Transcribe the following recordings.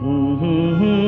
Mm-hmm.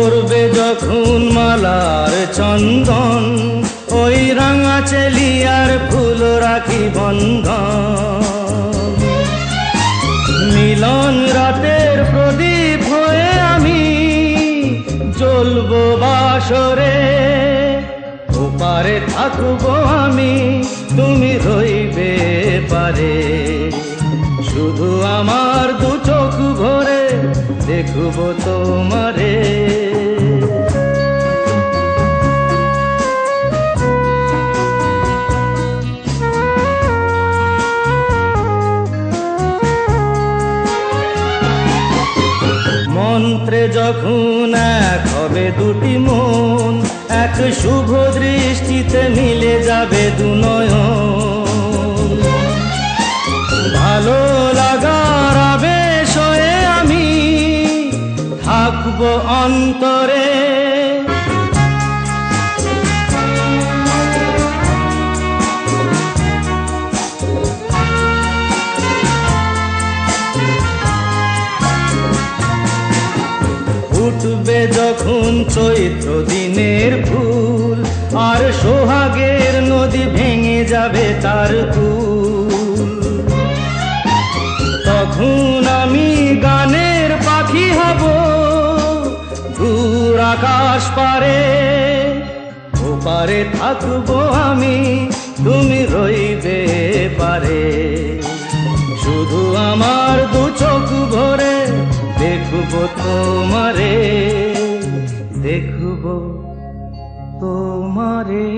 পড়বে যখন মালার চন্দন, ওই রাঙা চেলিয়ার ফুল রাখি বন্ধন। মিলন রাতের প্রদীপ হয়ে আমি জ্বলবো বাসরে, ওপারে থাকব আমি, তুমি রইবে পারে। শুধু আমার দু চোখ ভরে দেখব তোমারে যখন এক হবে দুটি মন, এক শুভ দৃষ্টিতে মিলে যাবে দুনয়ন ভালো লাগার আবেশ আমি থাকব অন্তরে। উঠবে যখন চৈত্র দিনের ফুল, আর সোহাগের নদী ভেঙে যাবে তার কুল তখন আমি গানের পাখি হব দূর আকাশ পারে। ওপারে থাকব আমি, তুমি রইবে পারে। শুধু আমার দু চোখ ভরে দেখব তোমারে দেখব তোমারে।